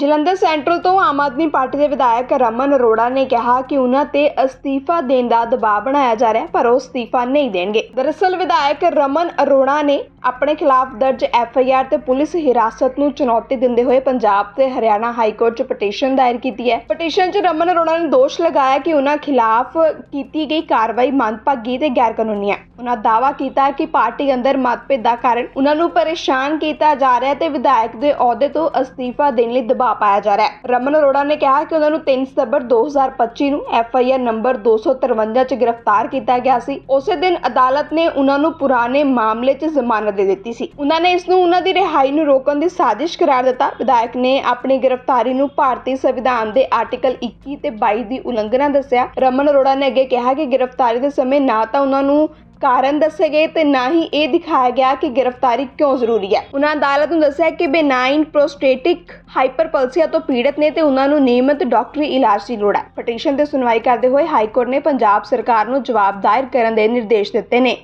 Jalandhar central ਤੋਂ Aam Aadmi party ਦੇ ਵਿਧਾਇਕ ਰਮਨ ਅਰੋੜਾ ਨੇ ਕਿਹਾ ਕਿ ਉਹਨਾਂ ਤੇ ਅਸਤੀਫਾ ਦੇਣ ਦਾ ਦਬਾਅ ਬਣਾਇਆ ਜਾ ਰਿਹਾ, ਪਰ ਉਹ ਅਸਤੀਫਾ ਨਹੀਂ ਦੇਣਗੇ। ਦਰਅਸਲ ਵਿਧਾਇਕ ਰਮਨ ਅਰੋੜਾ ਨੇ ਆਪਣੇ ਖਿਲਾਫ ਦਰਜ ਐਫ ਆਈ ਆਰ ਤੇ ਪੁਲਿਸ ਹਿਰਾਸਤ ਨੂੰ ਚੁਣੌਤੀ ਦਿੰਦੇ ਹੋਏ ਪੰਜਾਬ ਤੇ ਹਰਿਆਣਾ ਹਾਈ ਕੋਰਟ 'ਚ ਪਟੀਸ਼ਨ ਦਾਇਰ ਕੀਤੀ ਹੈ। ਪਟੀਸ਼ਨ 'ਚ ਰਮਨ ਅਰੋੜਾ ਨੇ ਦੋਸ਼ ਲਗਾਇਆ ਕਿ ਉਹਨਾਂ ਖਿਲਾਫ ਕੀਤੀ ਗਈ ਕਾਰਵਾਈ ਮੰਦਭਾਗੀ ਤੇ ਗੈਰ ਹੈ। ਉਹਨਾਂ ਦਾਅਵਾ ਕੀਤਾ ਕਿ ਪਾਰਟੀ ਅੰਦਰ ਮਤਭੇਦ ਦਾ ਕਾਰਨ ਉਹਨਾਂ ਨੂੰ ਪਰੇਸ਼ਾਨ ਕੀਤਾ ਜਾ ਰਿਹਾ ਤੇ ਵਿਧਾਇਕ ਦੇ ਅਹੁਦੇ ਤੋਂ ਅਸਤੀਫਾ ਦੇਣ ਲਈ ਦਬਾਅ ਪਾਇਆ ਜਾ ਰਿਹਾ ਹੈ। ਰਮਨ ਅਰੋੜਾ ਨੇ ਕਿਹਾ ਕਿ ਉਹਨਾਂ ਨੂੰ 3 ਸਤੰਬਰ 2025 ਨੂੰ ਐਫ ਆਈ ਆਰ ਨੰਬਰ 253 'ਚ ਗ੍ਰਿਫਤਾਰ ਕੀਤਾ ਗਿਆ ਸੀ। ਉਸੇ ਦਿਨ ਅਦਾਲਤ ਨੇ ਉਹਨਾਂ ਨੂੰ ਪੁਰਾਣੇ ਮਾਮਲੇ 'ਚ ਜ਼ਮਾਨਤ ਦੇ ਦਿੱਤੀ ਸੀ। ਉਹਨਾਂ ਨੇ ਇਸ ਨੂੰ ਉਹਨਾਂ ਦੀ ਰਿਹਾਈ ਨੂੰ ਰੋਕਣ ਦੀ ਸਾਜ਼ਿਸ਼ ਕਰਾਰ ਦਿੱਤਾ। ਵਿਧਾਇਕ ਨੇ ਆਪਣੀ ਗ੍ਰਿਫਤਾਰੀ ਨੂੰ ਭਾਰਤੀ ਸੰਵਿਧਾਨ ਦੇ ਆਰਟੀਕਲ 21 ਤੇ 22 ਦੀ ਉਲੰਘਣਾ ਦੱਸਿਆ। ਰਮਨ ਅਰੋੜਾ ਨੇ ਅੱਗੇ ਕਿਹਾ ਕਿ ਗ੍ਰਿਫਤਾਰੀ ਦੇ ਸਮੇਂ ਨਾ ਤਾਂ ਉਹਨਾਂ ਨੂੰ ਕਾਰਨ ਦੱਸੇ ਗਏ ਤੇ ਨਾ ਹੀ ਇਹ ਦਿਖਾਇਆ ਗਿਆ ਕਿ ਗ੍ਰਿਫਤਾਰੀ ਕਿਉਂ ਜ਼ਰੂਰੀ ਹੈ। ਉਹਨਾਂ ਅਦਾਲਤ ਨੂੰ ਦੱਸਿਆ ਕਿ ਬੇਨਾਈਨ ਪ੍ਰੋਸਟੇਟਿਕ ਹਾਈਪਰਪਲਸੀਆ ਤੋਂ ਪੀੜਤ ਨੇ ਤੇ ਉਹਨਾਂ ਨੂੰ ਨਿਯਮਤ ਡਾਕਟਰੀ ਇਲਾਜ ਦੀ ਲੋੜ ਹੈ। ਪਟੀਸ਼ਨ ਤੇ ਸੁਣਵਾਈ ਕਰਦੇ ਹੋਏ ਹਾਈ ਕੋਰਟ ਨੇ ਪੰਜਾਬ ਸਰਕਾਰ ਨੂੰ ਜਵਾਬ ਦਾਇਰ ਕਰਨ ਦੇ ਨਿਰਦੇਸ਼ ਦਿੱਤੇ ਨੇ।